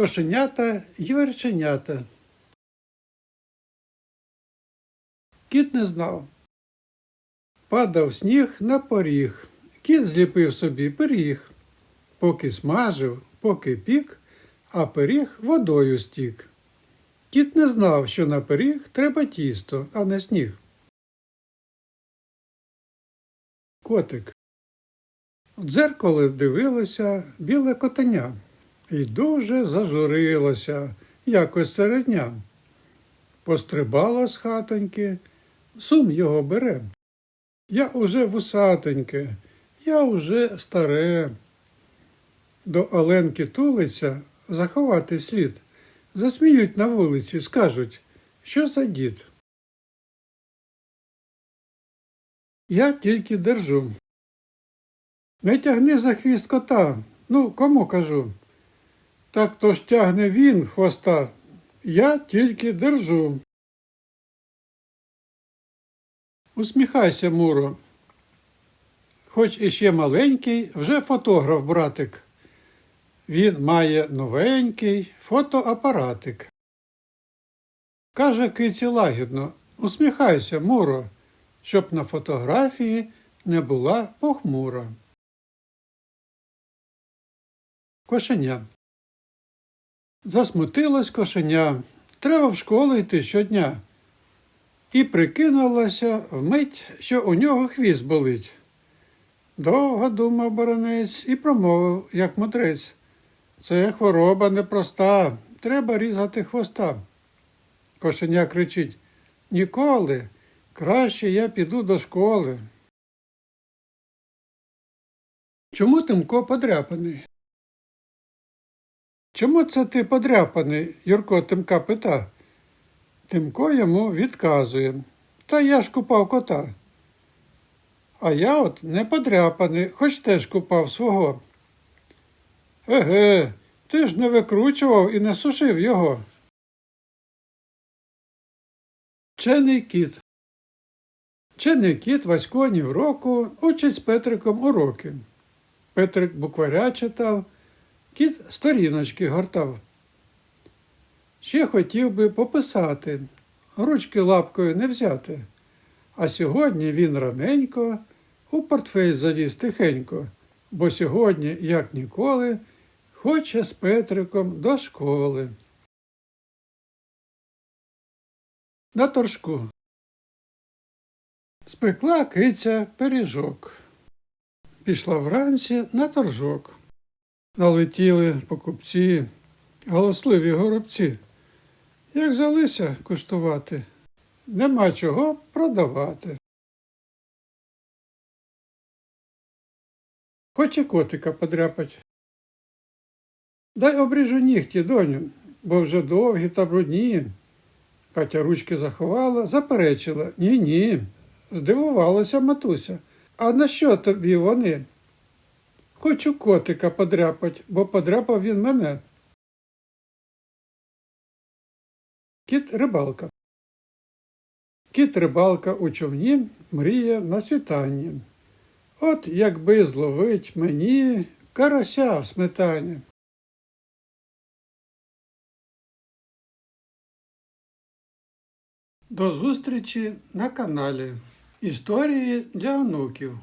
Кошенята й верченята. Кіт не знав. Падав сніг на поріг. Кіт зліпив собі пиріг. Поки смажив, поки пік, а пиріг водою стік. Кіт не знав, що на пиріг треба тісто, а не сніг. Котик. В дзеркало дивилося біле котеня і дуже зажурилося якось серед дня. Пострибало з хатоньки, сум його бере. Я уже вусатеньке, я уже старе. До Оленки тулиться заховати слід. Засміють на вулиці, скажуть, що за дід. Я тільки держу. Не тягни за хвіст кота. Ну, кому кажу? Так то ж він хвоста. Я тільки держу. Усміхайся, Муро. Хоч іще маленький, вже фотограф, братик. Він має новенький фотоапаратик. Каже киці лагідно, усміхайся, Муро, щоб на фотографії не була похмура. Кошеня. Засмутилось кошеня. Треба в школу йти щодня. І прикинулася вмить, що у нього хвіст болить. Довго думав боронець і промовив, як мудрець. Це хвороба непроста, треба різати хвоста. Кошеня кричить Ніколи, краще я піду до школи. Чому Тимко подряпаний? Чому це ти подряпаний? Юрко Тимка пита. Тимко йому відказує. Та я ж купав кота. А я от не подряпаний, хоч теж купав свого. Еге, ти ж не викручував і не сушив його. Чений кіт. Чений кіт Васьконів року учить з Петриком уроки. Петрик букваря читав, кіт сторіночки гортав. Ще хотів би пописати, ручки лапкою не взяти. А сьогодні він раненько у портфель заліз тихенько, бо сьогодні, як ніколи, хоче з Петриком до школи. На торжку. Спекла киця пиріжок. Пішла вранці на торжок. Налетіли покупці, голосливі горобці. Як взялися куштувати, нема чого продавати. Хоче котика подряпать. Дай обріжу нігті, доню, бо вже довгі та брудні. Катя ручки заховала, заперечила. Ні, ні. Здивувалася матуся. А на що тобі вони? Хочу котика подряпать, бо подряпав він мене. Кіт рибалка. Кіт рибалка у човні мріє на світанні. От якби зловить мені карася в сметані. До зустрічі на каналі Історії для онуків.